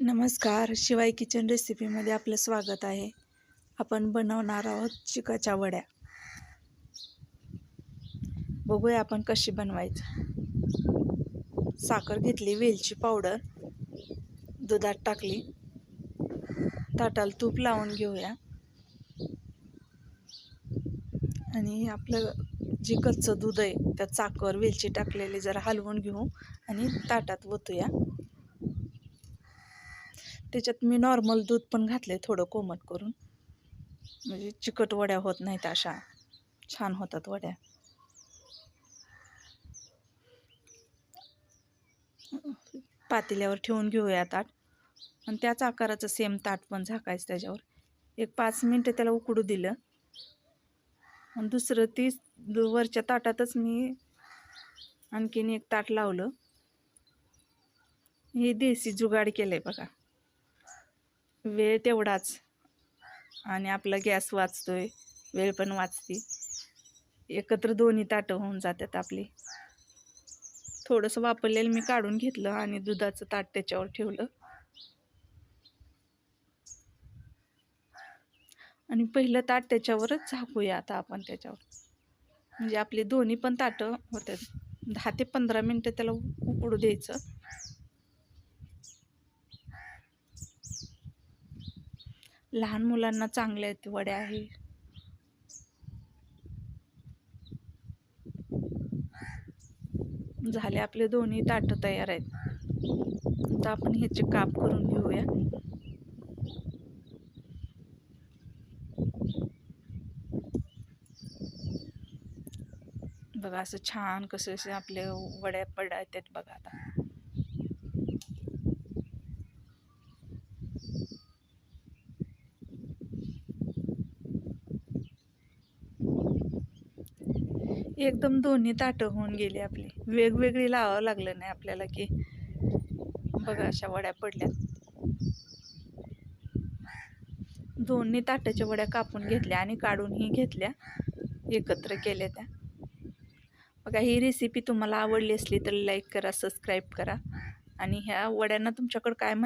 नमस्कार. शिवाय किचन रेसिपीमध्ये आपलं स्वागत आहे. आपण बनवणार आहोत चिकाच्या वड्या. बघूया आपण कशी बनवायचं. साखर घेतली वेलची पावडर दुधात टाकली. ताटाला तूप लावून घेऊया. आणि आपलं जे कच्चं दूध आहे त्यात साखर वेलची टाकलेली जरा हलवून घेऊ आणि ताटात ओतूया त्याच्यात मी नॉर्मल दूध पण घातले थोडं कोमट करून. म्हणजे चिकट वड्या होत नाहीत अशा. छान होतात वड्या. पातेल्यावर ठेवून घेऊया ताट. आणि त्याच आकाराचं सेम ताट पण झाकायचं त्याच्यावर. एक पाच मिनटं त्याला उकडू दिलं. आणि दुसरं ती वरच्या ताटातच मी आणखीन एक ताट लावलं. हे देसी जुगाड केलं आहे बघा. वेळ तेवढाच. आणि आपला गॅस वाचतो आहे वेळ पण वाचते. एकत्र दोन्ही ताटं होऊन जातात आपली. थोडंसं वापरलेलं मी काढून घेतलं आणि दुधाचं ताट त्याच्यावर ठेवलं. आणि पहिलं ताट त्याच्यावरच झाकूया आता आपण त्याच्यावर. म्हणजे आपली दोन्ही पण ताटं होतात. दहा ते पंधरा मिनटं त्याला उकडू द्यायचं. लहान मुलांना चांगल्या आहेत वड्या आहे झाले आपले दोन्ही ताटं तयार आहेत. आता आपण ह्याचे काप करून घेऊया. बघा असं छान कसं असे आपले वड्या पडायतात बघा आता. एकदम दोन्ही ताटं होऊन गेली आपली. वेगवेगळी लावावं लागलं नाही आपल्याला की. बघा अशा वड्या पडल्यात. दोन्ही ताटाच्या वड्या कापून घेतल्या आणि काढूनही घेतल्या. एकत्र केल्या त्या. बघा ही रेसिपी तुम्हाला आवडली असली तर लाईक करा सबस्क्राईब करा. आणि ह्या वड्यांना तुमच्याकडं काय म्हण